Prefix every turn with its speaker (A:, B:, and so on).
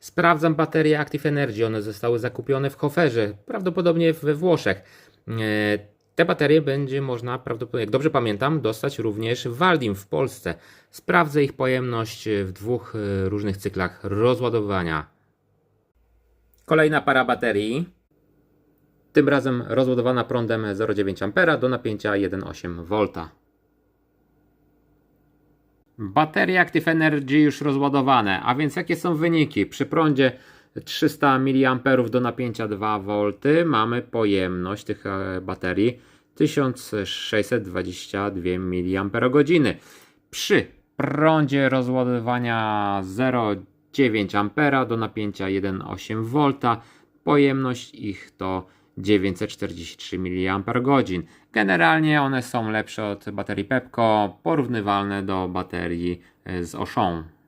A: Sprawdzam baterie Active Energy. One zostały zakupione w Hoferze, prawdopodobnie we Włoszech. E, Te baterie będzie można, prawdopodobnie, jak dobrze pamiętam, dostać również w Waldim w Polsce. Sprawdzę ich pojemność w dwóch e, różnych cyklach rozładowania. Kolejna para baterii. Tym razem rozładowana prądem 0,9 A do napięcia 1,8 V. Baterie Active Energy już rozładowane, a więc jakie są wyniki? Przy prądzie 300 mA do napięcia 2 V mamy pojemność tych e, baterii 1622 mAh. Przy prądzie rozładowania 0,9 A do napięcia 1,8 V pojemność ich to 943 mAh. Generalnie one są lepsze od baterii Pepco, porównywalne do baterii e, z Auchan.